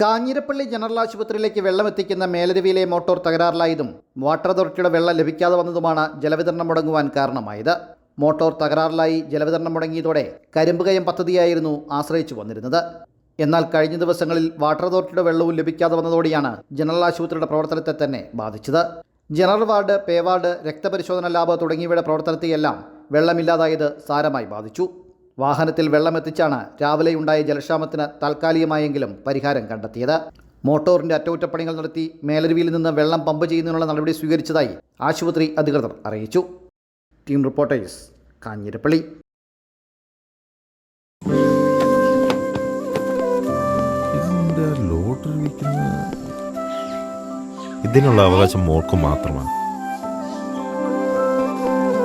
Kanjirappally general ആശുപത്രിയിലേക്ക് വെള്ളമെത്തിക്കുന്ന മേലരുവിയിലെ motor തകരാറിലായതും water അതോറിറ്റിയുടെ വെള്ളം ലഭിക്കാതെ വന്നതുമാണ് ജലവിതരണം മുടങ്ങുവാൻ കാരണമായത്. മോട്ടോർ തകരാറിലായി ജലവിതരണം മുടങ്ങിയതോടെ കരിമ്പുകയം പദ്ധതിയായിരുന്നു ആശ്രയിച്ചു വന്നിരുന്നത്. എന്നാൽ കഴിഞ്ഞ ദിവസങ്ങളിൽ വാട്ടർ അതോറിറ്റിയുടെ വെള്ളവും ലഭിക്കാതെ വന്നതോടെയാണ് ജനറൽ ആശുപത്രിയുടെ പ്രവർത്തനത്തെ തന്നെ ബാധിച്ചത്. ജനറൽ വാർഡ് പേ വാർഡ് രക്തപരിശോധന ലാബ് തുടങ്ങിയവയുടെ പ്രവർത്തനത്തെയെല്ലാം വെള്ളമില്ലാതായത് സാരമായി ബാധിച്ചു. വാഹനത്തിൽ വെള്ളമെത്തിച്ചാണ് രാവിലെയുണ്ടായ ജലക്ഷാമത്തിന് താൽക്കാലികമായെങ്കിലും പരിഹാരം കണ്ടെത്തിയത്. മോട്ടോറിന്റെ അറ്റകുറ്റപ്പണികൾ നടത്തി മേലരുവിയിൽ നിന്ന് വെള്ളം പമ്പ് ചെയ്യുന്നതിനുള്ള നടപടി സ്വീകരിച്ചതായി ആശുപത്രി അധികൃതർ അറിയിച്ചു. Team reporters Kanjirappally. ഇതിനുള്ള അവകാശം മോൾക്ക് മാത്രമാണ്.